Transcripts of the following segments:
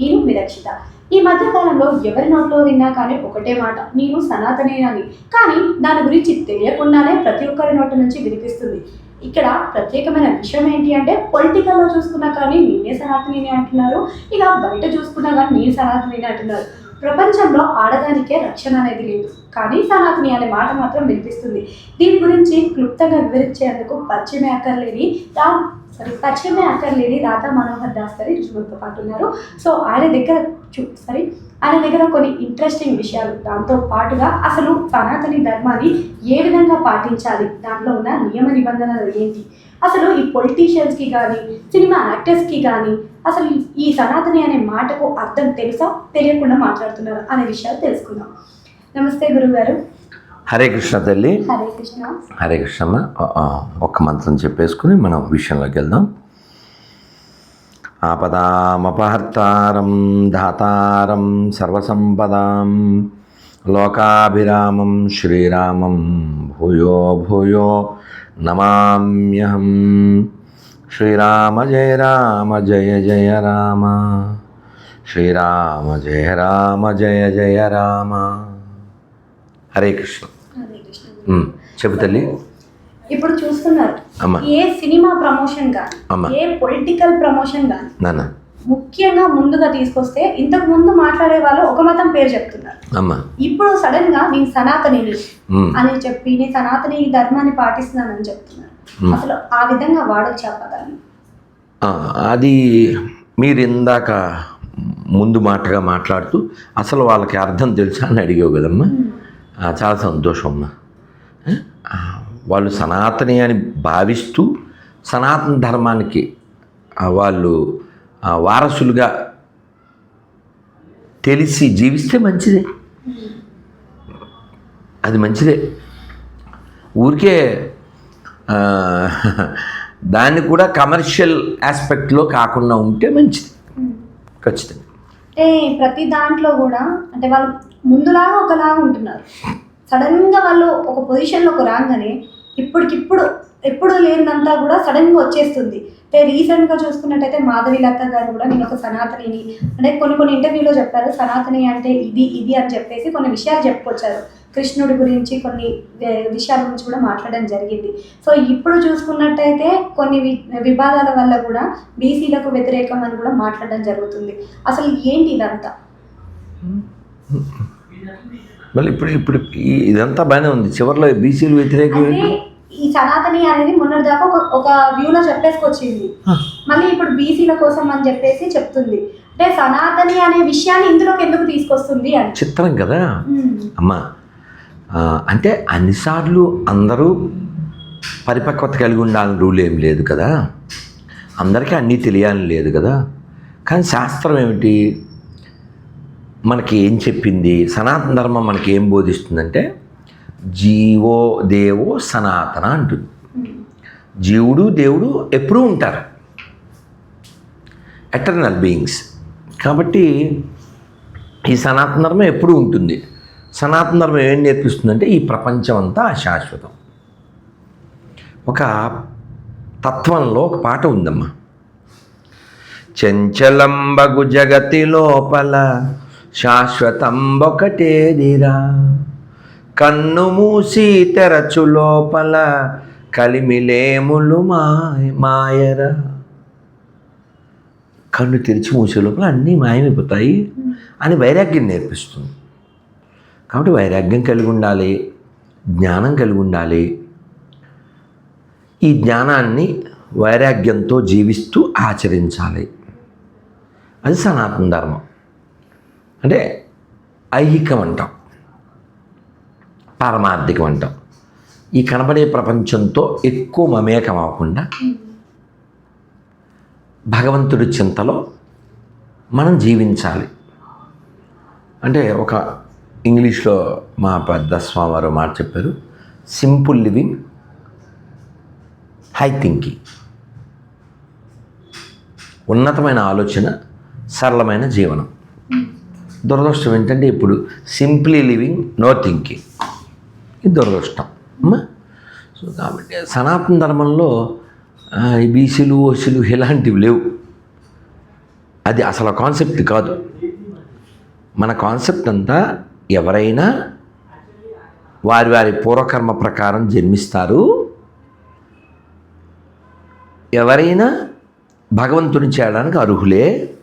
నేను విరక్షిత ఈ మధ్య కాలంలో ఎవరి నోట్లో విన్నా కానీ ఒకటే మాట నేను సనాతనేనని. కానీ దాని గురించి తెలియకుండానే ప్రతి ఒక్కరి నోటి నుంచి వినిపిస్తుంది. ఇక్కడ ప్రత్యేకమైన విషయం ఏంటి అంటే పొలిటికల్లో చూసుకున్నా కానీ నేనే సనాతనిని అంటున్నారు ఇక బయట చూసుకున్నా కానీ నేను సనాతనిని అంటున్నారు. ప్రపంచంలో ఆడదానికే రక్షణ అనేది లేదు. కానీ సనాతని అనే మాట మాత్రం వినిపిస్తుంది. దీని గురించి క్లుప్తంగా వివరించేందుకు పశ్చిమే అక్కర్లేని రా సారీ పశ్చిమే అక్కర్లేని రాధా మనోహర్ దాస్ గారి రుజువులతో పాటు ఉన్నారు. సో ఆయన దగ్గర చూ సారీ ఆయన దగ్గర కొన్ని ఇంట్రెస్టింగ్ విషయాలు. దాంతో పాటుగా అసలు సనాతని ధర్మాన్ని ఏ విధంగా పాటించాలి? దాంట్లో ఉన్న నియమ నిబంధనలు ఏంటి? అసలు ఈ పొలిటీషియన్స్కి కానీ సినిమా యాక్టర్స్కి కానీ అసలు ఈ సనాతని అనే మాటకు అర్థం తెలుసా? తెలియకుండా మాట్లాడుతున్నారు? అనే విషయాలు తెలుసుకుందాం. నమస్తే గురుగారు హరే కృష్ణ తల్లి. హరే కృష్ణ. హరే కృష్ణమ్మ. ఒక్క మంత్రం చెప్పేసుకుని మనం విషయంలోకి వెళ్దాం. ఆపదామపహర్తారం ధాతారం సర్వసంపదాం లోకాభిరామం శ్రీరామం భూయో భూయో నమామ్యహం. శ్రీరామ జయ రామ జయ జయ రామ. శ్రీరామ జయ రామ జయ జయ రామ. హరే కృష్ణ. చెప్పు తల్లి. ఇప్పుడు చూస్తున్నారు. ఏ సినిమా ప్రమోషన్ కానీ. ఏ పొలిటికల్ ప్రమోషన్ కానీ నాన్న. ముఖ్యంగా ముందుగా తీసుకొస్తే ఇంతకు ముందు మాట్లాడే వాళ్ళు ఒక మతం పేరు చెప్తున్నారు. అమ్మ. ఇప్పుడు సడన్గా నేను సనాతనిని ఉమ్, అని చెప్పి నేను సనాతని ధర్మాన్ని పాటిస్తున్నానని చెప్తున్నారు. అసలు ఆ విధంగా వాడొచ్చా పదాన్ని అది మీరు ఇందాక ముందు మాటగా మాట్లాడుతూ అసలు వాళ్ళకి అర్థం తెలుసా అని అడిగావు కదమ్మా? చాలా సంతోషం అమ్మా. వాళ్ళు సనాతని అని భావిస్తూ సనాతన ధర్మానికి వాళ్ళు వారసులుగా తెలిసి జీవిస్తే మంచిదే. అది మంచిదే. ఊరికే దాన్ని కూడా కమర్షియల్ ఆస్పెక్ట్లో కాకుండా ఉంటే మంచిది. ఖచ్చితంగా. అంటే ప్రతి దాంట్లో కూడా అంటే వాళ్ళు ముందులాగా ఒకలాగా ఉంటున్నారు. సడన్గా వాళ్ళు ఒక పొజిషన్లోకి రాగానే ఇప్పటికిప్పుడు ఎప్పుడు లేనిదంతా కూడా సడన్గా వచ్చేస్తుంది. అంటే రీసెంట్గా చూసుకున్నట్టయితే మాధవి లత గారు కూడా నేను ఒక సనాతనిని అంటే కొన్ని కొన్ని ఇంటర్వ్యూలో చెప్పారు సనాతని అంటే ఇది ఇది అని చెప్పేసి కొన్ని విషయాలు చెప్పుకొచ్చారు. కృష్ణుడి గురించి కొన్ని విషయాల గురించి కూడా మాట్లాడడం జరిగింది. సో ఇప్పుడు చూసుకున్నట్టయితే కొన్ని వి వివాదాల వల్ల కూడా బీసీలకు వ్యతిరేకం అని కూడా మాట్లాడడం జరుగుతుంది. అసలు ఏంటి ఇదంతా? మళ్ళీ ఇప్పుడు ఇప్పుడు ఇదంతా బాగానే ఉంది. చివరిలో బీసీలు వ్యతిరేకం? ఈ సనాతని అనేది మొన్నటిదాకా ఒక ఒక వ్యూలో చెప్పేసుకొచ్చింది. మళ్ళీ ఇప్పుడు బీసీల కోసం అని చెప్పేసి చెప్తుంది. అంటే సనాతని అనే విషయాన్ని ఇందులోకి ఎందుకు తీసుకొస్తుంది అని. చిత్రం కదా. అమ్మా అంటే అన్నిసార్లు అందరూ పరిపక్వత కలిగి ఉండాలని రూల్ ఏం లేదు కదా? అందరికీ అన్నీ తెలియాలని లేదు కదా? కానీ శాస్త్రం ఏమిటి? మనకి ఏం చెప్పింది? సనాతన ధర్మం మనకి ఏం బోధిస్తుందంటే జీవో దేవో సనాతన అంటుంది. జీవుడు దేవుడు ఎప్పుడూ ఉంటారు. ఎటర్నల్ బీయింగ్స్ కాబట్టి ఈ సనాతన ధర్మం ఎప్పుడూ ఉంటుంది. సనాతన ధర్మం ఏం నేర్పిస్తుందంటే ఈ ప్రపంచం అంతా అశాశ్వతం ఒక తత్వంలో ఒక పాట ఉందమ్మా. చెంచలంబగు జగతి లోపల శాశ్వతంబొకటేదిరా. కన్ను మూసి తెరచు లోపల కలిమిలేములు మాయ మాయరా. కన్ను తెరిచి మూసే లోపల అన్నీ మాయమైపోతాయి అని వైరాగ్యం నేర్పిస్తుంది. కాబట్టి వైరాగ్యం కలిగి ఉండాలి జ్ఞానం కలిగి ఉండాలి. ఈ జ్ఞానాన్ని వైరాగ్యంతో జీవిస్తూ ఆచరించాలి. అది సనాతన ధర్మం. అంటే ఐహికం అంటాం. పారమార్థికం అంటాం. ఈ కనబడే ప్రపంచంతో ఎక్కువ మమేకం అవ్వకుండా భగవంతుడి చింతలో మనం జీవించాలి. అంటే ఒక ఇంగ్లీష్లో మా పెద్ద స్వామివారు మాట చెప్పారు సింపుల్ లివింగ్ హై థింకింగ్ ఉన్నతమైన ఆలోచన సరళమైన జీవనం. దురదృష్టం ఏంటంటే ఇప్పుడు సింప్లీ లివింగ్ నో థింకింగ్ ఇది దురదృష్టం. సో కాబట్టి సనాతన ధర్మంలో ఈ బీసీలు ఓసీలు ఇలాంటివి లేవు. అది అసలు కాన్సెప్ట్ కాదు. మన కాన్సెప్ట్ అంతా ఎవరైనా వారి వారి పూర్వకర్మ ప్రకారం జన్మిస్తారు. ఎవరైనా భగవంతుని చేయడానికి అర్హులే.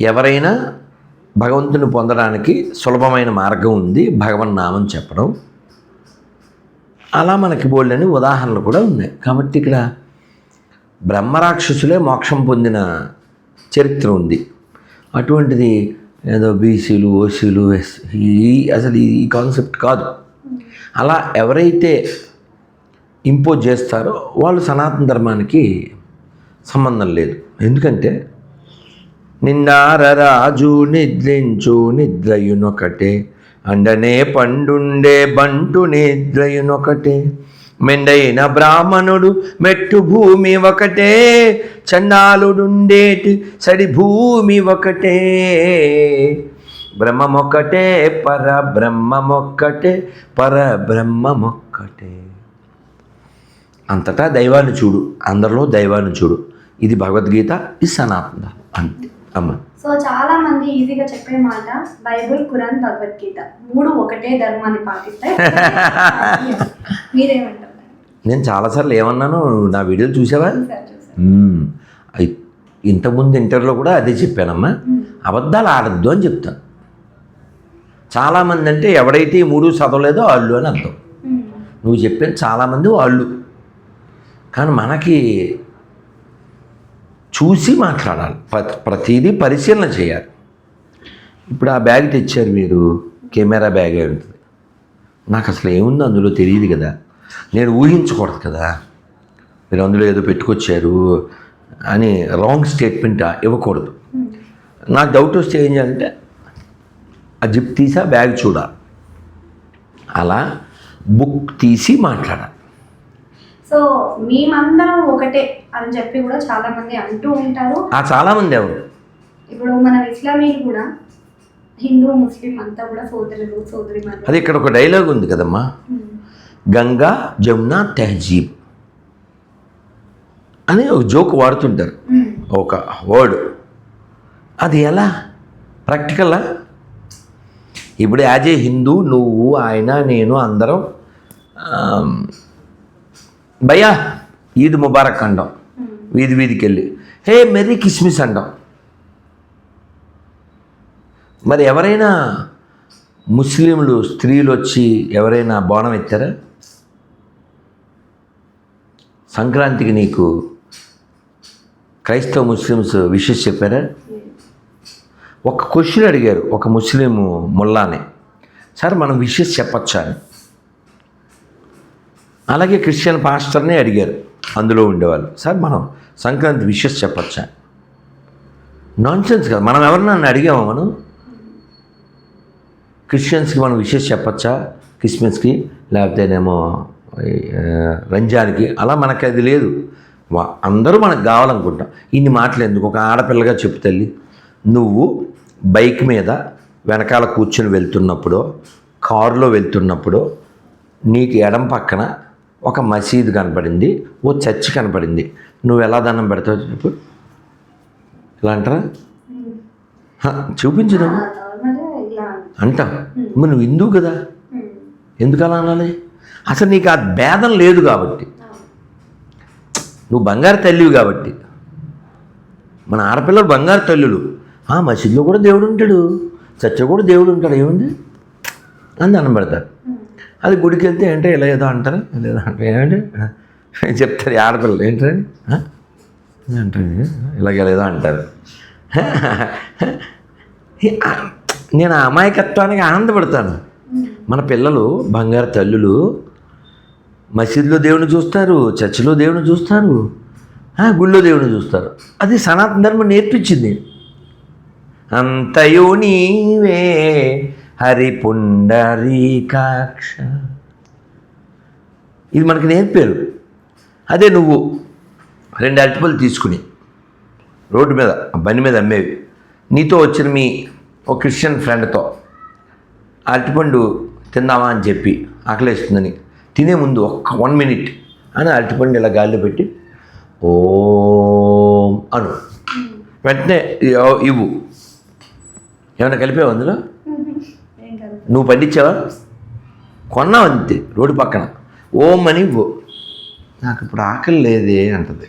ఎవరైనా భగవంతుని పొందడానికి సులభమైన మార్గం ఉంది. భగవన్ నామం చెప్పడం. అలా మనకి బోల్డని ఉదాహరణలు కూడా ఉన్నాయి. కాబట్టి ఇక్కడ బ్రహ్మరాక్షసులే మోక్షం పొందిన చరిత్ర ఉంది. అటువంటిది ఏదో బీసీలు ఓసీలు ఎస్ ఈ అసలు ఈ కాన్సెప్ట్ కాదు. అలా ఎవరైతే ఇంపోజ్ చేస్తారో వాళ్ళు సనాతన ధర్మానికి సంబంధం లేదు. ఎందుకంటే నిన్నారరాజు రాజు నిద్రించు నిద్రయునొకటే. అండనే పండుండే బంటు నిద్రయునొకటే. మెండైన బ్రాహ్మణుడు మెట్టు భూమి ఒకటే చండాలుడుండేటి సడి భూమి ఒకటే బ్రహ్మమొక్కటే పర పరబ్రహ్మమొక్కటే. పర అంతటా దైవాన్ని చూడు అందరిలో దైవాన్ని చూడు. ఇది భగవద్గీత ఇది సనాతన అంతే. సో చాలా మంది ఈజీగా చెప్పే మాట బైబుల్ ఖురాన్ భగవద్గీత మూడు ఒకటే ధర్మాన్ని పాటిస్తాయి మీరేమంటారు? నేను చాలాసార్లు ఏమన్నాను నా వీడియోలు చూసావా? ఇంతకుముందు ఇంటర్లో కూడా అదే చెప్పానమ్మా. అబద్ధాలు ఆడద్దు అని చెప్తాను. చాలామంది అంటే ఎవడైతే ఈ మూడు చదవలేదో వాళ్ళు అని అర్థం. నువ్వు చెప్పిన చాలామంది వాళ్ళు. కానీ మనకి చూసి మాట్లాడాలి. ప్ర- ప్రతిదీ పరిశీలన చేయాలి. ఇప్పుడు ఆ బ్యాగ్ తెచ్చారు మీరు కెమెరా బ్యాగ్ ఉంటుంది. నాకు అసలు ఏముందో అందులో తెలియదు కదా. నేను ఊహించకూడదు కదా. మీరు అందులో ఏదో పెట్టుకొచ్చారు అని రాంగ్ స్టేట్మెంట్ ఇవ్వకూడదు. మ్మ్. నాకు డౌట్ వస్తే ఏం చేయాలంటే ఆ జిప్ తీసి ఆ బ్యాగ్ చూడాలి. అలా బుక్ తీసి మాట్లాడాలి. సో మేమందరం ఒకటే అని చెప్పి కూడా చాలా మంది అంటూ ఉంటారు. ఆ చాలామంది ఎవరు ఇప్పుడు మన ఇస్లామీలు కూడా హిందూ ముస్లిం అంతా కూడా సోదరులు సోదరి అది ఇక్కడ ఒక డైలాగ్ ఉంది కదమ్మా. గంగా జమున తెహజీబ్ అని ఒక జోక్ వాడుతుంటారు. ఒక వర్డ్. అది ఎలా? ప్రాక్టికల్లా ఇప్పుడు యాజ్ ఏ హిందూ నువ్వు ఆయన నేను అందరం భయ్యా ఈద్ ముబారక్ అంటాం. వీధి వీధికి వెళ్ళి హే మెర్రీ కిస్మిస్ అంటాం. మరి ఎవరైనా ముస్లింలు స్త్రీలు వచ్చి ఎవరైనా బోనం ఎత్తారా? సంక్రాంతికి నీకు క్రైస్తవ ముస్లిమ్స్ విషెస్ చెప్పారా? ఒక క్వశ్చన్ అడిగారు ఒక ముస్లిం ముల్లానే. సార్ మనం విషెస్ చెప్పచ్చా? అని అలాగే క్రిస్టియన్ పాస్టర్నే అడిగారు. అందులో ఉండేవాళ్ళు సార్ మనం సంక్రాంతి విషెస్ చెప్పచ్చా? నాన్ సెన్స్ కదా. మనం ఎవరినన్నా అడిగామా మనం? క్రిస్టియన్స్కి మనం విషెస్ చెప్పచ్చా? క్రిస్మస్కి లేకపోతేనేమో రంజాన్కి? అలా మనకి అది లేదు. అందరూ మనకు కావాలనుకుంటాం. ఇన్ని మాటలు ఎందుకు? ఒక ఆడపిల్లగా చెప్పు తల్లి. నువ్వు బైక్ మీద వెనకాల కూర్చొని వెళ్తున్నప్పుడు కారులో వెళ్తున్నప్పుడు నీకు ఎడం పక్కన ఒక మసీదు కనపడింది ఓ చర్చ్ కనపడింది. నువ్వు ఎలా దండం పెడతావు చెప్పు. ఇలా అంటారా? చూపించు నువ్వు. అంటావు అంటాం. మరి నువ్వు హిందూ కదా? ఎందుకు అలా అనాలి? అసలు నీకు ఆ భేదం లేదు కాబట్టి. నువ్వు బంగారు తల్లివి కాబట్టి. మన ఆడపిల్లలు బంగారు తల్లులు. ఆ మసీదులో కూడా దేవుడు ఉంటాడు. చర్చ కూడా దేవుడు ఉంటాడు. ఏముంది? అని దండం పెడతారు. అది గుడికి వెళ్తే ఏంటో ఇలా ఏదో అంటారు? ఇలా ఏదో అంటారు. ఏమంటే చెప్తారు ఆడపిల్లలు. ఏంటని అంటారు. ఇలాగేదో అంటారు నేను ఆ అమాయకత్వానికి ఆనందపడతాను. మన పిల్లలు బంగారు తల్లులు మసీదులో దేవుని చూస్తారు చర్చిలో దేవుని చూస్తారు గుళ్ళో దేవుని చూస్తారు. అది సనాతన ధర్మం నేర్పించింది. అంతయో నీవే హరిపుండరీకాక్ష. ఇది మనకి నేర్పారు. అదే నువ్వు రెండు అరటిపళ్ళు తీసుకుని రోడ్డు మీద బండి మీద అమ్మేవి. నీతో వచ్చిన మీ ఒక క్రిస్టియన్ ఫ్రెండ్తో అరటిపండు తిందామా అని చెప్పి ఆకలేస్తుందని తినే ముందు ఒక్క వన్ మినిట్ అని అరటిపండు ఇలా గాలిలో పెట్టి ఓ ఓం అను. వెంటనే ఇవ్వు. ఏమైనా కలిపావు అందులో? నువ్వు పండించావా? కొన్నావు అంతే రోడ్డు పక్కన. ఓం అని నాకు ఇప్పుడు ఆకలి లేదే అంటది.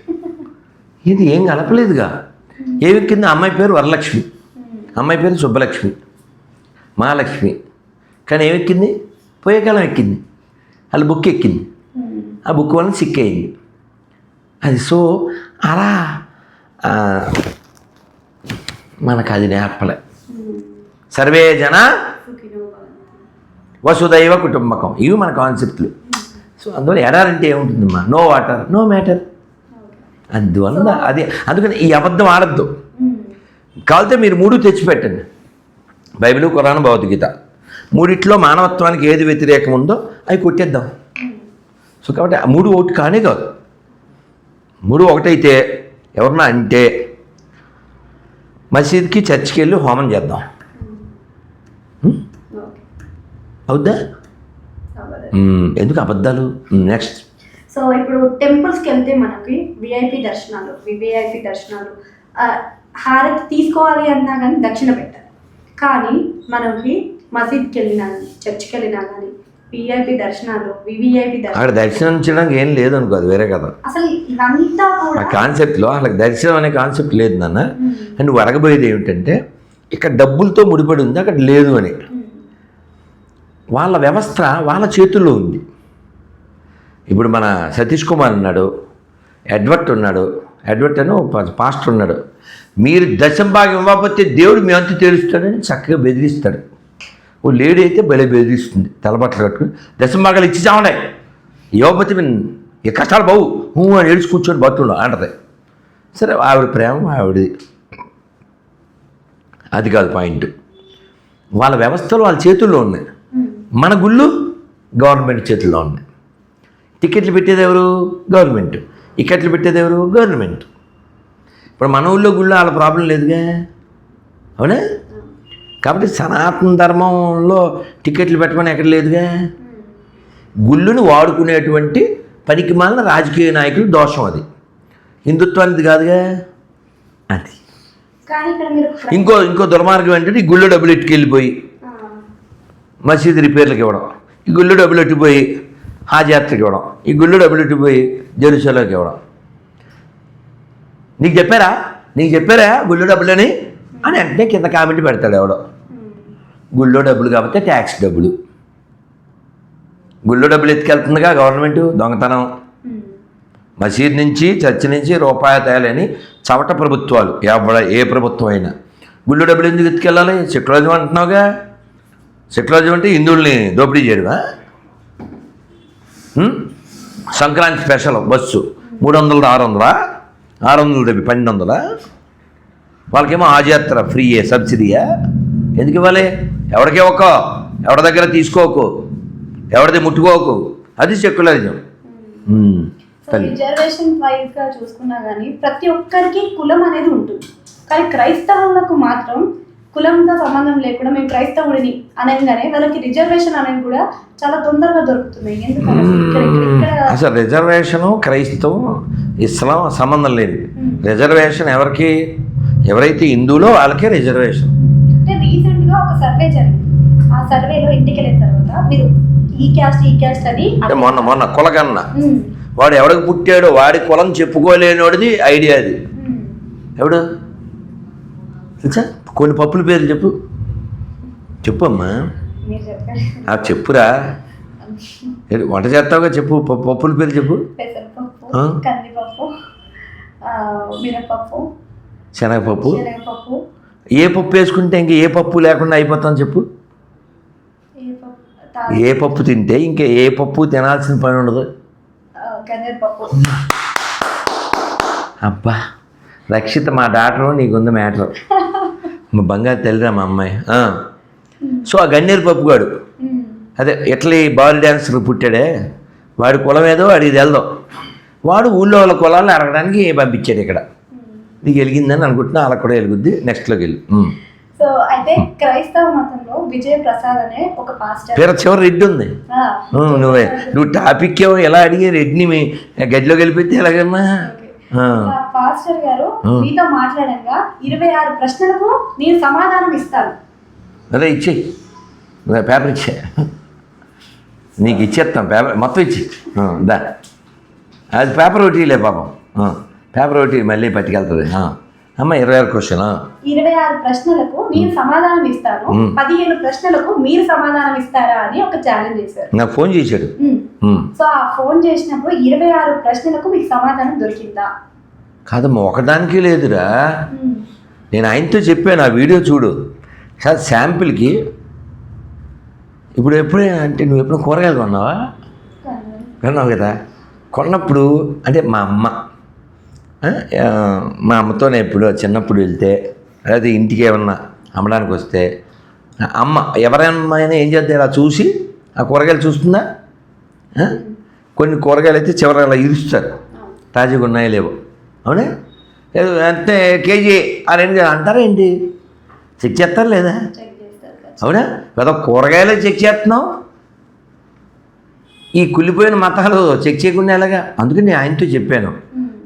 ఇది ఏం కలపలేదుగా. ఏమెక్కింది అమ్మాయి పేరు వరలక్ష్మి. అమ్మాయి పేరు సుబ్బలక్ష్మి. మహాలక్ష్మి. కానీ ఏమెక్కింది పోయేకాలం ఎక్కింది. వాళ్ళు బుక్ ఎక్కింది. ఆ బుక్ వలన సిక్ అయింది. అది సో అలా మనకు అది నేర్పలే. సర్వే జన వసుదైవ కుటుంబకం. ఇవి మన కాన్సెప్ట్లు సో అందువల్ల ఎడారంటే ఏముంటుందమ్మా? నో వాటర్ నో మ్యాటర్ అందువల్ల అది అందుకని ఈ అబద్ధం ఆడద్దు. కావాలితే మీరు మూడు తెచ్చిపెట్టండి. బైబిల్ ఖురాన్ భగవద్గీత. మూడిట్లో మానవత్వానికి ఏది వ్యతిరేకం ఉందో అవి కొట్టేద్దాం. సో కాబట్టి ఆ మూడు ఒకటి కానే కాదు. మూడు ఒకటైతే ఎవరన్నా అంటే మసీద్కి చర్చికి వెళ్ళి హోమం చేద్దాం. అవుద్దా. ఎందుకు అబద్ధాలు? నెక్స్ట్ సో ఇప్పుడు టెంపుల్స్కి వెళ్తే మనకి విఐపి దర్శనాలు వివిఐపి దర్శనాలు. హారతి తీసుకోవాలి అన్నా కానీ దక్షిణ పెట్టాలి. కానీ మనకి మసీద్కి వెళ్ళినా కానీ చర్చ్కి వెళ్ళినా కానీ విఐపి దర్శనాలు వివిఐపి అక్కడ దర్శనాలు దర్శించడానికి ఏం లేదు అనుకో అది వేరే కదా అసలు ఇదంతా ఆ కాన్సెప్ట్లో వాళ్ళకి దర్శనం అనే కాన్సెప్ట్ లేదు నాన్న. అండ్ నువ్వు అడగబోయేది ఏమిటంటే ఇక్కడ డబ్బులతో ముడిపడి ఉంది అక్కడ లేదు అని. వాళ్ళ వ్యవస్థ వాళ్ళ చేతుల్లో ఉంది. ఇప్పుడు మన సతీష్ కుమార్ ఉన్నాడు ఎడ్వర్ట్ ఉన్నాడు ఎడ్వర్ట్ అని ఒక పాస్టర్ ఉన్నాడు. మీరు దశం భాగం ఇవ్వకపోతే దేవుడు మీ అంత తెలుస్తాడని చక్కగా బెదిరిస్తాడు. ఓ లేడీ అయితే భలే బెదిరిస్తుంది తలబట్టలు కట్టుకుని. దశం భాగాలు ఇచ్చి చావడే ఇవ్వకపోతే మేము ఈ కష్టాలు బావు హూ అని ఏడ్చి కూర్చొని బతులు అంటది. సరే ఆవిడ ప్రేమ ఆవిడది. అది కాదు పాయింట్. వాళ్ళ వ్యవస్థలు వాళ్ళ చేతుల్లో ఉన్నాయి. మన గుళ్ళు గవర్నమెంట్ చేతుల్లో ఉన్నాయి. టికెట్లు పెట్టేది ఎవరు? గవర్నమెంట్. ఇకెట్లు పెట్టేది ఎవరు? గవర్నమెంట్. ఇప్పుడు మన ఊళ్ళో గుళ్ళు వాళ్ళ ప్రాబ్లం లేదుగా? అవునా? కాబట్టి సనాతన ధర్మంలో టికెట్లు పెట్టమని ఎక్కడ లేదుగా? గుళ్ళును వాడుకునేటువంటి పనికి మాలిన రాజకీయ నాయకులు దోషం అది. హిందుత్వానికి కాదుగా? అది. ఇంకో ఇంకో దుర్మార్గం ఏంటంటే ఈ గుళ్ళు డబ్బులు ఎట్టుకెళ్ళిపోయి ఆ, మసీదు రిపేర్లకు ఇవ్వడం ఈ గుళ్ళు డబ్బులు ఎట్టిపోయి హాజాత్రకి ఇవ్వడం ఈ గుళ్ళు డబ్బులు ఎట్టిపోయి జెరూసలంకి ఇవ్వడం. నీకు చెప్పారా? నీకు చెప్పారా? గుళ్ళు డబ్బులని? అని అంటే కింద కామెంట్ పెడతాడు ఎవడో. గుళ్ళో డబ్బులు కాబట్టి ట్యాక్స్ డబ్బులు. గుళ్ళో డబ్బులు ఎత్తుకెళ్తుందిగా గవర్నమెంట్ దొంగతనం. మసీద్ నుంచి చర్చి నుంచి రూపాయి తేలని చవట ప్రభుత్వాలు. ఎవడ ఏ ప్రభుత్వం అయినా. గుళ్ళు డబ్బులు ఎందుకు ఎత్తుకెళ్ళాలి? సెక్యులరిజం అంటున్నావుగా. సెక్యులరిజం అంటే హిందువుల్ని దోపిడీ చేయడమా? Sankranti special bus. మూడు వందలు ఆరు వందలా ఆరు వందలు డెబ్బై పన్నెండు వందలా వాళ్ళకేమో ఆజాత్ర ఫ్రీయే సబ్సిడీయా ఎందుకు ఇవ్వాలి? ఎవరికి ఇవ్వకో ఎవరి దగ్గర తీసుకోకు? ఎవరిది ముట్టుకోకు? అది సెక్యులరిజం. రిజర్వేషన్ చూసుకున్నా కానీ ప్రతి ఒక్కరికి కులం అనేది ఉంటుంది. కానీ క్రైస్తవులకు మాత్రం కులంతో సంబంధం లేకుండా మేము క్రైస్తవుడిని అనగానే వాళ్ళకి రిజర్వేషన్ అనేది కూడా చాలా తొందరగా దొరుకుతున్నాయి. ఎందుకంటే అసలు రిజర్వేషను క్రైస్తవం ఇస్లాం సంబంధం లేదు. రిజర్వేషన్ ఎవరికి? ఎవరైతే హిందువులో వాళ్ళకే రిజర్వేషన్. అంటే రీసెంట్గా ఒక సర్వే జరిగింది. ఆ సర్వేలో ఇంటికి వెళ్ళిన తర్వాత మీరు ఈ క్యాస్ట్ ఈ క్యాస్ట్ అని అంటే మొన్న మొన్న కులగన్న వాడు ఎవడికి పుట్టాడో వాడి కులం చెప్పుకోలేనోడిది ఐడియా అది. ఎవడు? తెలుసా? కొన్ని పప్పుల పేర్లు చెప్పు. చెప్పు అమ్మా మీరు చెప్పండి. ఆ చెప్పురా. వంట చేస్తావుగా చెప్పు. పప్పు- పప్పుల పేరు చెప్పు. శనగపప్పు. ఏ పప్పు వేసుకుంటే ఇంక ఏ పప్పు లేకుండా అయిపోతాం చెప్పు. ఏ పప్పు? తింటే ఇంకా ఏ పప్పు తినాల్సిన పని ఉండదు. అబ్బా రక్షిత మా డాక్టరు నీకుంది మ్యాటర్. మా బంగారు తల్లిరా మా అమ్మాయి. సో ఆ గన్నేరు పప్పు గాడు. ఉమ్, అదే ఎట్లా ఈ బాల్ డ్యాన్సర్ పుట్టాడే వాడి కులం ఏదో వాడికి తెలదు. వాడు ఊళ్ళో వాళ్ళ కులాలు అడగడానికి పంపించాడు ఇక్కడ. నీకు వెలిగిందని అనుకుంటున్నా వాళ్ళకి కూడా వెలుగుద్ది నెక్స్ట్లోకి వెళ్ళి. సో అయితే క్రైస్తవ మతంలో విజయ ప్రసాద్ అనే ఒక పాస్టర్. పేరు చివరి రెడ్డి ఉంది. నువ్వే. నువ్వు టాపిక్ ఎలా అడిగి రెడ్డిని గదిలోకి వెళ్ళిపోతే ఎలాగమ్మా? పాస్టర్ గారు. మీతో మాట్లాడంగా ఇరవై ఆరు ప్రశ్నలకు నేను సమాధానం ఇస్తాను అదే ఇచ్చేయి పేపర్ ఇచ్చే. నీకు ఇచ్చేస్తాం పేపర్ మొత్తం ఇచ్చి. దా. అది పేపర్ ఒకటిలే పాపం. ఆ, పేపర్ ఒకటి మళ్ళీ పట్టుకెళ్తుంది. అమ్మ ఇరవై ఆరు క్వశ్చన్ ఇరవై ఆరు ప్రశ్నలకు నేను సమాధానం ఇస్తాను మ్. పదిహేను ప్రశ్నలకు మీరు సమాధానం ఇస్తారా అని ఒక ఛాలెంజ్ చేశారు. నాకు ఫోన్ చేశాడు. సో ఆ ఫోన్ చేసినప్పుడు ఇరవై ఆరు ప్రశ్నలకు మీకు సమాధానం దొరికిందా? కాదమ్మా ఒకదానికి లేదురా. నేను ఆయనతో చెప్పాను ఆ వీడియో చూడు. సార్ శాంపిల్కి ఇప్పుడు ఎప్పుడే అంటే నువ్వు ఎప్పుడు కూరగాయలు కొన్నావా? కొన్నావు కదా? కొన్నప్పుడు అంటే మా అమ్మ మా అమ్మతోనే ఎప్పుడు చిన్నప్పుడు వెళ్తే లేదా ఇంటికి ఏమన్నా అమ్మడానికి వస్తే అమ్మ ఎవరైనా ఏం చేస్తే ఇలా చూసి ఆ కూరగాయలు చూస్తుందా? కొన్ని కూరగాయలు అయితే చివరి అలా ఇరుస్తారు. తాజాగా ఉన్నాయో లేవో. అవునా? లేదు అంటే కేజీ ఆ రెండు అంటారా ఏంటి? చెక్ చేస్తారు లేదా? అవునా? కదా కూరగాయలే చెక్ చేస్తున్నావు? ఈ కుళ్ళిపోయిన మతాలు చెక్ చేయకుండా ఎలాగా? అందుకని నేను ఆయనతో చెప్పాను.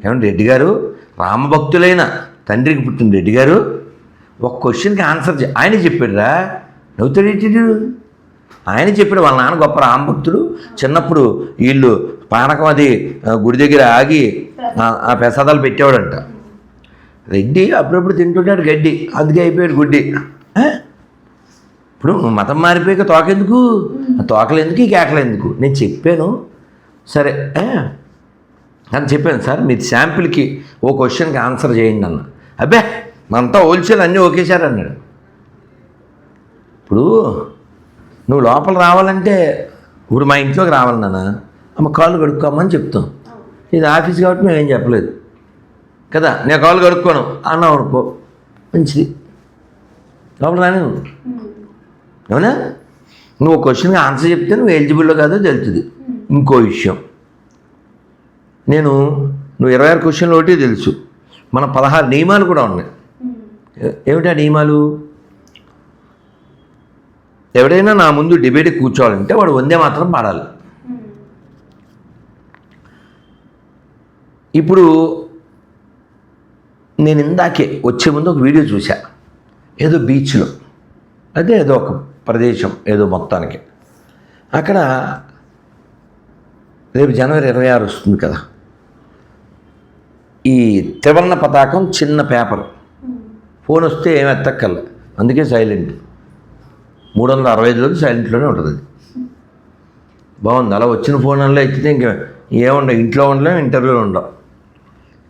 ఏమంటే రెడ్డి గారు? రామభక్తులైన తండ్రికి పుట్టిన రెడ్డి గారు? ఒక క్వశ్చన్కి ఆన్సర్ ఆయనే ఆయన చెప్పాడురా. నవ్వుతాడు ఆయన చెప్పాడు వాళ్ళ నాన్న గొప్ప రామభక్తుడు. చిన్నప్పుడు వీళ్ళు పానకం అది గుడి దగ్గర ఆగి ఆ- ప్రసాదాలు పెట్టేవాడంట. రెడ్డి అప్పుడప్పుడు తింటుంటాడు గడ్డి. అందుకే అయిపోయాడు గుడ్డి. ఇప్పుడు మతం మారిపోయాక తోకెందుకు తోకలేందుకు తోకలు ఎందుకు? ఈ కేకలు ఎందుకు? నేను చెప్పాను. సరే అని చెప్పాను సార్ మీరు శాంపిల్కి ఓ క్వశ్చన్కి ఆన్సర్ చేయండి అన్న. అబ్బే మనతో హోల్సేల్ అన్నీ ఒకేసారి అన్నాడు. ఇప్పుడు నువ్వు లోపల రావాలంటే ఇప్పుడు మా ఇంట్లోకి రావాలి నాన్న. అమ్మ కాళ్ళు కడుక్కోమని చెప్తాం. ఇది ఆఫీస్ కాబట్టి మేము ఏం చెప్పలేదు. కదా నేను కాళ్ళు కడుక్కోను. అన్నావు అనుకో మంచిది. లోపల రాని మ్. అవునా నువ్వు క్వశ్చన్కి ఆన్సర్ చెప్తే నువ్వు ఎలిజిబుల్లో కాదో తెలుస్తుంది. ఇంకో విషయం. నేను నువ్వు ఇరవై ఆరు క్వశ్చన్లు ఒకటి తెలుసు. మన పదహారు నియమాలు కూడా ఉన్నాయి. ఏమిటా నియమాలు? ఎవడైనా నా ముందు డిబేట్ కూర్చోవాలంటే వాడు వందే మాత్రం పాడాలి. ఇప్పుడు నేను ఇందాకే వచ్చే ముందు ఒక వీడియో చూసా ఏదో బీచ్లో. అదే ఏదో ఒక ప్రదేశం ఏదో మొత్తానికి. అక్కడ రేపు జనవరి ఇరవై ఆరు వస్తుంది కదా. ఈ త్రివర్ణ పతాకం చిన్న పేపర్. ఫోన్ వస్తే ఏమి ఎత్తక్కర్లే. అందుకే సైలెంట్. మూడు వందల అరవై ఐదు రోజులు సైలెంట్లోనే ఉంటుంది అది. బాగుంది. అలా వచ్చిన ఫోన్ అలా ఎత్తితే ఇంకా ఏముండవు. ఇంట్లో ఉండలేం ఇంటర్వ్యూలో ఉండవు.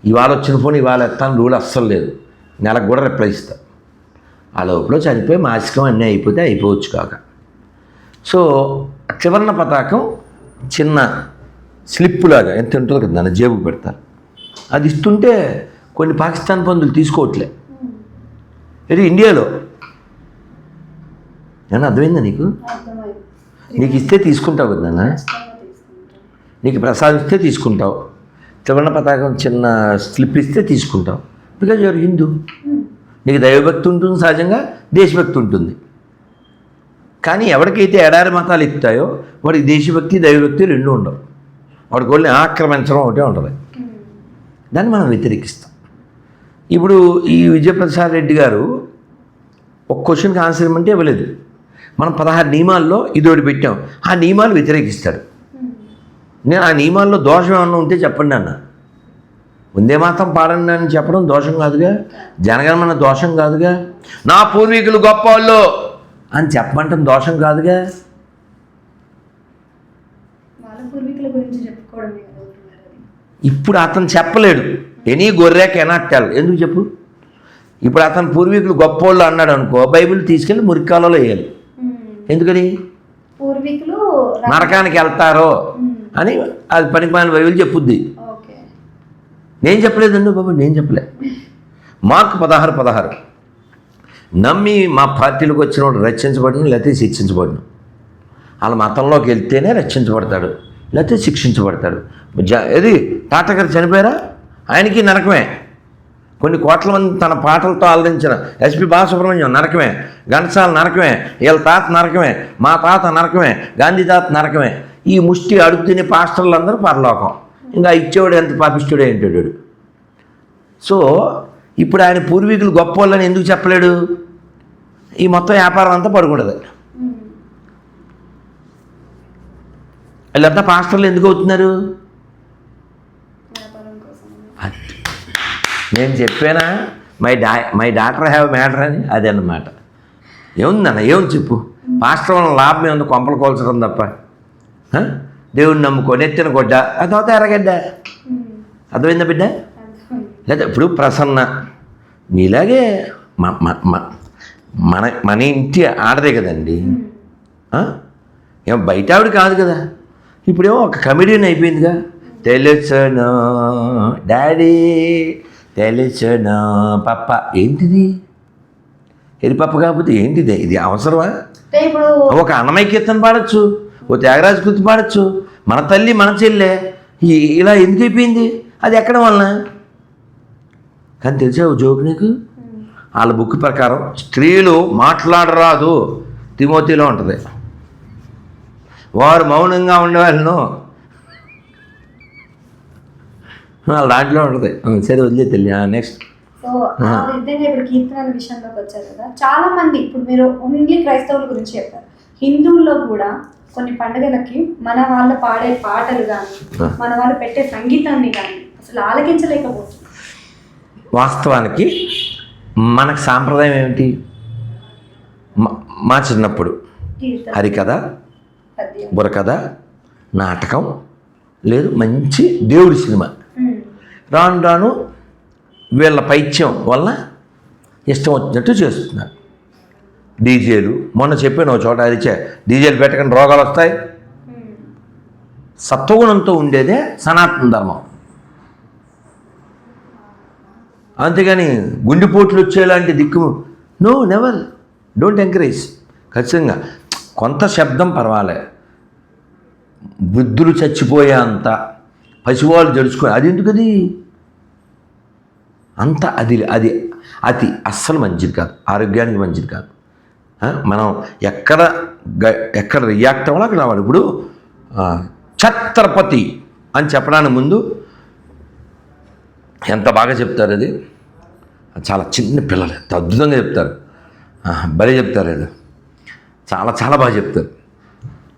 ఇవాళ వచ్చిన ఫోన్ ఇవాళ ఎత్తాను రూల్ అస్సలు లేదు. నెలకు కూడా రిప్లై ఇస్తా. ఆ లోపల చనిపోయి మాసికం అన్నీ అయిపోతే అయిపోవచ్చు కాక. సో చివరన పతాకం చిన్న స్లిప్పులాగా ఎంత ఉంటుందో కదా జేబు పెడతారు. అది ఇస్తుంటే కొన్ని పాకిస్తాన్ పందులు తీసుకోవట్లే. ఇది ఇండియాలో. ఏమన్నా అర్థమైందా నీకు? నీకు ఇస్తే తీసుకుంటావు కదా నీకు ప్రసాదిస్తే తీసుకుంటావు. త్రివర్ణ పతాకం చిన్న స్లిప్ ఇస్తే తీసుకుంటావు. Because your Hindu. నీకు దైవభక్తి ఉంటుంది సహజంగా దేశభక్తి ఉంటుంది. కానీ ఎవరికైతే ఎడారి మతాలు ఎక్కుతాయో వాడికి దేశభక్తి దైవభక్తి రెండు ఉండవు. వాడికి వాళ్ళని ఆక్రమించడం ఒకటే ఉంటుంది. మ్. దాన్ని మనం వ్యతిరేకిస్తాం. ఇప్పుడు ఈ విజయప్రసాద్ రెడ్డి గారు ఒక క్వశ్చన్కి ఆన్సర్ ఇవ్వమంటే ఇవ్వలేదు. మనం పదహారు నియమాల్లో ఇది ఒకటి పెట్టాం. ఆ నియమాలు వ్యతిరేకిస్తాడు. నేను ఆ నియమాల్లో దోషం ఏమన్నా ఉంటే చెప్పండి అన్న. ఉందే మాత్రం పాడండి అని చెప్పడం దోషం కాదుగా? జనగణమన దోషం కాదుగా? నా పూర్వీకులు గొప్ప వాళ్ళు అని చెప్పమంటాం దోషం కాదుగా వాళ్ళ పూర్వీకుల గురించి చెప్పుకోవడమే కదా ఊరుకున్నారు అది. ఇప్పుడు అతను చెప్పలేడు. ఎనీ గొర్రె కెనాట్ టెల్. ఎందుకు చెప్పు? ఇప్పుడు అతను పూర్వీకులు గొప్పోళ్ళు అన్నాడు అనుకో బైబిల్ తీసుకెళ్ళి మురికాలలో వేయాలి. మ్. ఎందుకని? పూర్వీకులు నరకానికి వెళ్తారో మ్. అని అది పనికిమాలిన బైబిల్ చెప్పుద్ది. నేను చెప్పలేదండి బాబు? నేను చెప్పలే. మార్క్ పదహారు పదహారు. నమ్మి మా పార్టీలోకి వచ్చిన వాడు రక్షించబడిన లేకపోతే శిక్షించబడిన. వాళ్ళ మతంలోకి వెళ్తేనే రక్షించబడతాడు లేకపోతే శిక్షించబడతాడు. ఏది? టాటా గారు చనిపోయారా? ఆయనకి నరకమే. కొన్ని కోట్ల మంది తన పాటలతో ఆలరించిన ఎస్పి బాలసుబ్రహ్మణ్యం నరకమే. ఘంటసాల నరకమే. వీళ్ళ తాత నరకమే. మా తాత నరకమే. గాంధీ తాత నరకమే. ఈ ముష్టి అడుగు తినే పాస్టర్లు అందరూ పరలోకం. ఇంకా ఇచ్చేవాడు ఎంత పాపిస్తుడే ఏంటాడు. సో ఇప్పుడు ఆయన పూర్వీకులు గొప్ప వాళ్ళని ఎందుకు చెప్పలేడు? ఈ మొత్తం వ్యాపారం అంతా పడుకుంటుంది ఉమ్. వీళ్ళంతా పాస్టర్లు ఎందుకు అవుతున్నారు? అది. నేను చెప్పానా? మై డా మై డాక్టర్ హ్యావ్ మ్యాటర్ అని? అదే అన్నమాట ఏముందన్న? ఏముంది చెప్పు? పాస్టర్ వల్ల లాభం ఏముంది? కొంపలు కోల్చడం తప్ప? దేవుడిని నమ్ముకో నెత్తిన గొడ్డ ఆ తర్వాత ఎర్రగడ్డ. ఉమ్. అర్థమైందా బిడ్డ. లేదా ఇప్పుడు ప్రసన్న. మీలాగే మ- మ- మ- మన మన ఇంటి ఆడదే కదండి? ఏం బయట ఆవిడ కాదు కదా. ఇప్పుడేమో ఒక కమెడియన్ అయిపోయిందిగా. తెలుసును డాడీ తెలుసును పప్ప. ఏంటిది? ఎరి పప్ప కాకపోతే ఏంటిది? ఇది అవసరమా? ఒక అన్నమయ్య కీర్తన పాడచ్చు ఓ త్యాగరాజ కృతి పాడచ్చు. మన తల్లి మన చెల్లె. ఇలా ఎందుకు అయిపోయింది? అది ఎక్కడ వలన? కానీ తెలిసా ఓ జోక్ నీకు. వాళ్ళ బుక్ ప్రకారం స్త్రీలు మాట్లాడరాదు. తిమోతిలో ఉంటుంది. వారు మౌనంగా ఉండేవాళ్ళను వాళ్ళ దాంట్లో ఉంటుంది. సరే వదిలే తెలియ నెక్స్ట్ సో విధంగా ఇప్పుడు కీర్తనల విషయంలోకి వచ్చారు కదా. చాలా మంది ఇప్పుడు మీరు ఓన్లీ క్రైస్తవుల గురించి చెప్పారు. హిందువుల్లో కూడా కొన్ని పండుగలకి మన వాళ్ళు పాడే పాటలు కానీ. మన వాళ్ళు పెట్టే సంగీతాన్ని కానీ అసలు ఆలకించలేకపోతున్నారు. వాస్తవానికి మనకు సాంప్రదాయం ఏమిటి? మా- చిన్నప్పుడు హరికథ బుర్రకథ నాటకం లేదు మంచి దేవుడి సినిమా. రాను రాను వీళ్ళ పైత్యం వల్ల ఇష్టం వచ్చినట్టు చేస్తున్నారు. డీజేలు మొన్న చెప్పాను ఒక చోట అరిచే డీజేలు పెట్టకుండా రోగాలు వస్తాయి. సత్వగుణంతో ఉండేదే సనాతన ధర్మం. అంతేగాని గుండెపోట్లు వచ్చేలాంటి దిక్కు నో నెవర్ డోంట్ ఎంకరేజ్ ఖచ్చితంగా. కొంత శబ్దం పర్వాలే. వృద్ధులు చచ్చిపోయే అంత పసివాళ్ళు జడుచుకొని అది ఎందుకది? అంత అది అది అతి అస్సలు మంచిది కాదు. ఆరోగ్యానికి మంచిది కాదు. మనం ఎక్కడ ఎక్కడ రియాక్ట్ అవ్వాలో అక్కడ రావాలి ఇప్పుడు ఛత్రపతి అని చెప్పడానికి ముందు ఎంత బాగా చెప్తారు అది? చాలా చిన్న పిల్లలు ఎంత అద్భుతంగా చెప్తారు. భలే చెప్తారు అది. చాలా చాలా బాగా చెప్తారు.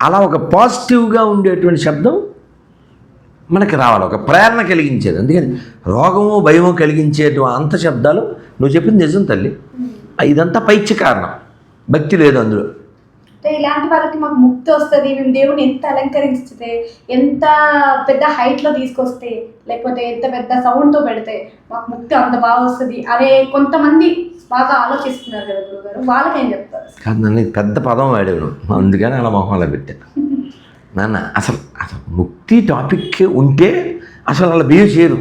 అలా ఒక పాజిటివ్గా ఉండేటువంటి శబ్దం మనకి రావాలి ఒక ప్రేరణ కలిగించేది. అందుకని రోగము భయము కలిగించేటు అంత శబ్దాలు నువ్వు చెప్పింది నిజం తల్లి. ఇదంతా పైచ్య కారణం. భక్తి లేదు అందులో. అంటే ఇలాంటి వాళ్ళకి మాకు ముక్తి వస్తుంది మేము దేవుని ఎంత అలంకరిస్తే ఎంత పెద్ద height లో తీసుకొస్తే లేకపోతే ఎంత పెద్ద sound తో పెడితే మాకు ముక్తి అంత బాగా వస్తుంది అనే కొంతమంది బాగా ఆలోచిస్తున్నారు కదా గురుగారు. వాళ్ళకేం చెప్తారు? కాదు నన్ను పెద్ద పదం వాడేవు నువ్వు. అందుకని అలా మొహం అలా పెట్టా. నాన్న అసలు అసలు ముక్తి టాపిక్ ఉంటే అసలు అలా బిహేవ్ చేయరు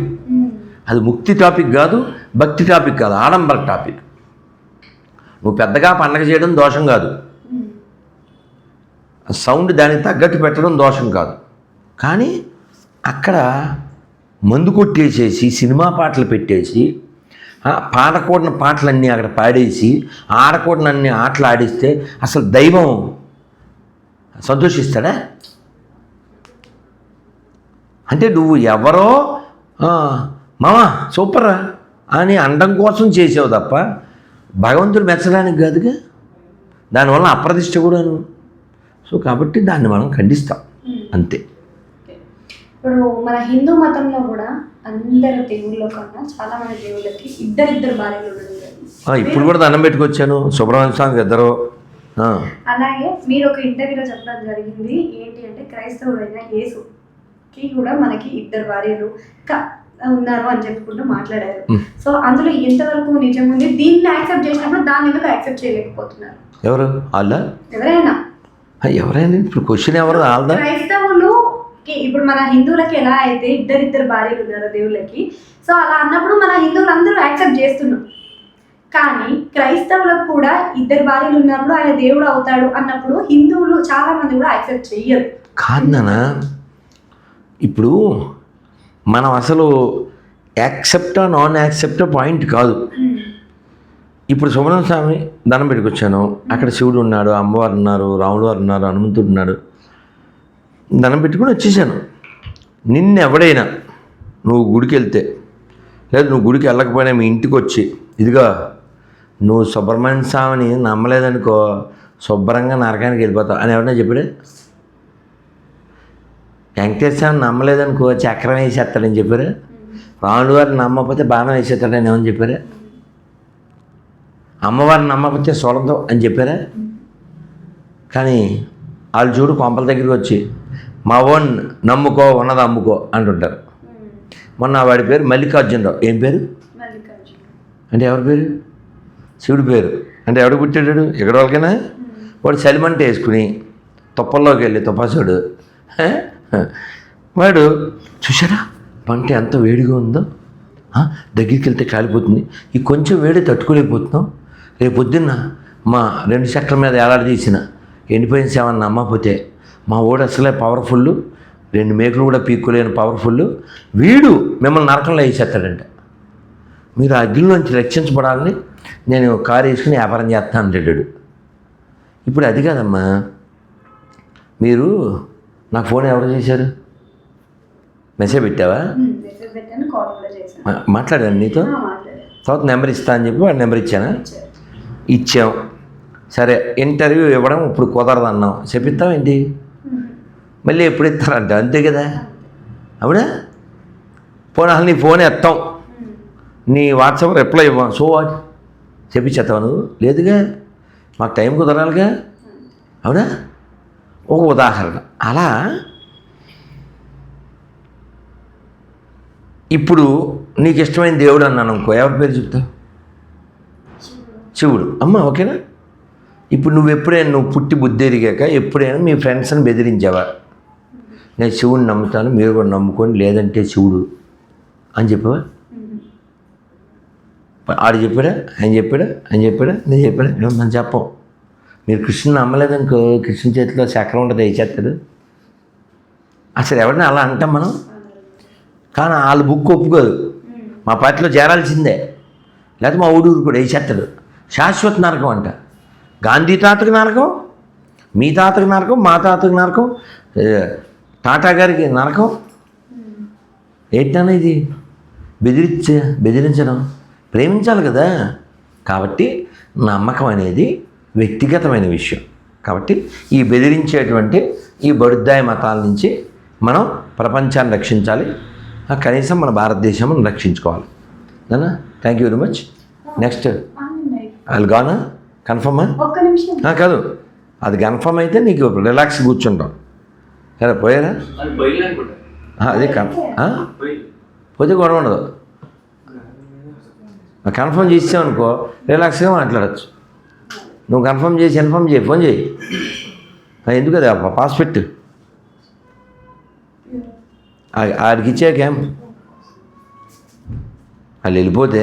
అది ముక్తి టాపిక్ కాదు భక్తి టాపిక్ కాదు ఆడంబర టాపిక్. నువ్వు పెద్దగా పండగ చేయడం దోషం కాదు. సౌండ్ దానికి తగ్గట్టు పెట్టడం దోషం కాదు. కానీ అక్కడ మందు కొట్టేసేసి సినిమా పాటలు పెట్టేసి పాడకూడని పాటలన్నీ అక్కడ పాడేసి ఆడకూడని అన్ని ఆటలు ఆడిస్తే అసలు దైవం సంతోషిస్తాడా? అంటే నువ్వు ఎవరో? "ఆ, మామా సూపర్ రా" అని అండం కోసం చేసావు తప్ప భగవంతుడు మెచ్చడానికి కాదుగా? దానివల్ల అప్రతిష్ట కూడాను. సో కాబట్టి దాన్ని మనం ఖండిస్తాం. అంతే. ఇప్పుడు మన హిందూ మతంలో కూడా అందరు దేవుళ్ళ కన్నా చాలా మంది దేవుళ్ళకి ఇద్దరిద్దరు భార్యలు ఇప్పుడు కూడా దండం పెట్టుకొచ్చాను. సుబ్రహ్మణ్య స్వామికి ఇద్దరు. ఆ, అలాగే మీరు ఒక ఇంటర్వ్యూలో చెప్పడం జరిగింది. ఏంటి అంటే క్రైస్తవుడైన యేసుకి కూడా మనకి ఇద్దరు భార్యలు క- ఉన్నారు అని చెప్పుకుంటూ మాట్లాడారు. సో అందులో ఎంతవరకు నిజం ఉంది? దీన్ని యాక్సెప్ట్ చేసినప్పుడు దాన్ని ఎందుకు యాక్సెప్ట్ చేయలేకపోతున్నారు? ఎవరు? వాళ్ళ? ఎవరైనా. ఎవరైనా? ఇప్పుడు క్వశ్చన్ ఎవరు క్రైస్తవులు ఇప్పుడు మన హిందువులకి ఎలా అయితే ఇద్దరిద్దరు భార్యలు ఉన్నారు దేవుళ్ళకి సో అలా అన్నప్పుడు మన హిందువులు అందరూ యాక్సెప్ట్ చేస్తున్నాం కానీ క్రైస్తవులకు కూడా ఇద్దరు భార్యలు ఉన్నప్పుడు ఆయన దేవుడు అవుతాడు అన్నప్పుడు హిందువులు చాలా మంది కూడా యాక్సెప్ట్ చెయ్యరు. కాదు ఇప్పుడు మనం అసలు యాక్సెప్టా నాన్ యాక్సెప్టా పాయింట్ కాదు. ఇప్పుడు సుబ్రహ్మణ్య స్వామి దండం పెట్టుకొచ్చాను. అక్కడ శివుడు ఉన్నాడు అమ్మవారు ఉన్నారు రాముడు వారు ఉన్నారు హనుమంతుడు ఉన్నాడు. దండం పెట్టుకుని వచ్చేసాను. నిన్నెవడైనా నువ్వు గుడికి వెళ్తే లేదు నువ్వు గుడికి వెళ్ళకపోయినా మీ ఇంటికి వచ్చి ఇదిగో నువ్వు సుబ్రహ్మణ్య స్వామిని నమ్మలేదనుకో శుభ్రంగా నరకానికి వెళ్ళిపోతావు అని ఎవరైనా చెప్పాడే? వెంకటేశ్వర నమ్మలేదనుకో చక్రం వేసేస్తాడని చెప్పారు. రాముడు వారిని నమ్మకపోతే బాణం వేసేస్తాడని ఏమని చెప్పారా? అమ్మవారిని నమ్మకపోతే సొలదు అని చెప్పారా. కానీ వాళ్ళు చూడు కొంపల దగ్గరికి వచ్చి మా ఓన్ నమ్ముకో ఉన్నది అమ్ముకో అంటుంటారు. మొన్న వాడి పేరు మల్లికార్జునరావు. ఏం పేరు? అంటే ఎవరి పేరు? శివుడి పేరు. అంటే ఎవడు పుట్టాడు ఎక్కడ వాళ్ళకైనా వాడు చలిమంట వేసుకుని తుప్పల్లోకి వెళ్ళి తుపాసుడు? వాడు చూసారా పంట ఎంత వేడిగా ఉందో? దగ్గరికి వెళ్తే కాలిపోతుంది. ఈ కొంచెం వేడి తట్టుకోలేకపోతున్నాం. రేపు పొద్దున్న మా రెండు చక్రం మీద ఏలాడదీసిన ఎండిపోయిన సేవన్న నమ్మకపోతే మా ఓడు అసలే పవర్ఫుల్ రెండు మేకలు కూడా పీక్కోలేని పవర్ఫుల్ వీడు మిమ్మల్ని నరకంలో వేసేస్తాడంట. మీరు ఆ అగ్నిలోంచి రక్షించబడాలని నేను కారు వేసుకుని వ్యాపారం చేస్తాను అంటాడు. ఇప్పుడు అది కాదమ్మా. మీరు నాకు ఫోన్ ఎవరు చేశారు? మెసేజ్ పెట్టావా? మాట్లాడాను నీతో? తర్వాత నెంబర్ ఇస్తా అని చెప్పి వాడు నెంబర్ ఇచ్చానా. ఇచ్చాం. సరే ఇంటర్వ్యూ ఇవ్వడం ఇప్పుడు కుదరదు అన్నాం. చెప్పిస్తాం ఏంటి. మళ్ళీ ఎప్పుడు ఇస్తారంట? అంతే కదా? అవునా? ఫోన్ అసలు నీ ఫోన్ ఎత్తాం. నీ వాట్సాప్ రిప్లై ఇవ్వం. So what? చెప్పించేస్తావు నువ్వు? లేదుగా? మాకు టైం కుదరాలిగా? అవునా? ఒక ఉదాహరణ. అలా? ఇప్పుడు నీకు ఇష్టమైన దేవుడు అన్నాను అనుకో ఎవరి పేరు చెప్తావు? శివుడు. అమ్మ ఓకేనా? ఇప్పుడు నువ్వు ఎప్పుడైనా నువ్వు పుట్టి బుద్ధి ఎరిగాక ఎప్పుడైనా మీ ఫ్రెండ్స్ని బెదిరించావా? నేను శివుడిని నమ్ముతాను మీరు కూడా నమ్ముకోండి లేదంటే శివుడు అని చెప్పావా. ఆడు చెప్పాడా? ఆయన చెప్పాడా? ఆయన చెప్పాడా? నేను చెప్పాడా? మనం చెప్పం మీరు కృష్ణుని నమ్మలేదనుకో కృష్ణ చేతిలో చక్రం ఉంటుంది వేసేస్తాడు అసలు ఎవరిని అలా అంటాం మనం? కానీ వాళ్ళ బుక్ ఒప్పుకోదు. మా పార్టీలో చేరాల్సిందే. లేకపోతే మా ఊడూరు కూడా వేసేస్తాడు శాశ్వత నరకం అంట. గాంధీ తాతకి నరకం మీ తాతకి నరకం మా తాతకి నరకం టాటా గారికి నరకం. ఉమ్. ఏంటన్నా ఇది? బెదిరించ బెదిరించడం. ప్రేమించాలి కదా. కాబట్టి నమ్మకం అనేది వ్యక్తిగతమైన విషయం. కాబట్టి ఈ బెదిరించేటువంటి ఈ బడుద్దాయ మతాల నుంచి మనం ప్రపంచాన్ని రక్షించాలి. ఆ కనీసం మన భారతదేశం రక్షించుకోవాలి. నానా thank you very much next. అది గానా కన్ఫర్మా ఒక్క నిమిషం. ఆ, కాదు. అది కన్ఫర్మ్ అయితే నీకు రిలాక్స్ కూర్చుంటాం. సరే పోయారా? అది పొయ్యిలు అనుకుంటా. ఆ, అదే కన్ ఆ? పొయ్యిలు పోతే గొడవ ఉండదు. కన్ఫర్మ్ చేసావనుకో రిలాక్స్గా మాట్లాడచ్చు. నువ్వు కన్ఫర్మ్ చేసి ఇన్ఫార్మ్ చేయి ఫోన్ చేయి ఎందుకు అది పాస్ పెట్టు ఆ- ఆడికి ఇచ్చాకేం వాళ్ళు వెళ్ళిపోతే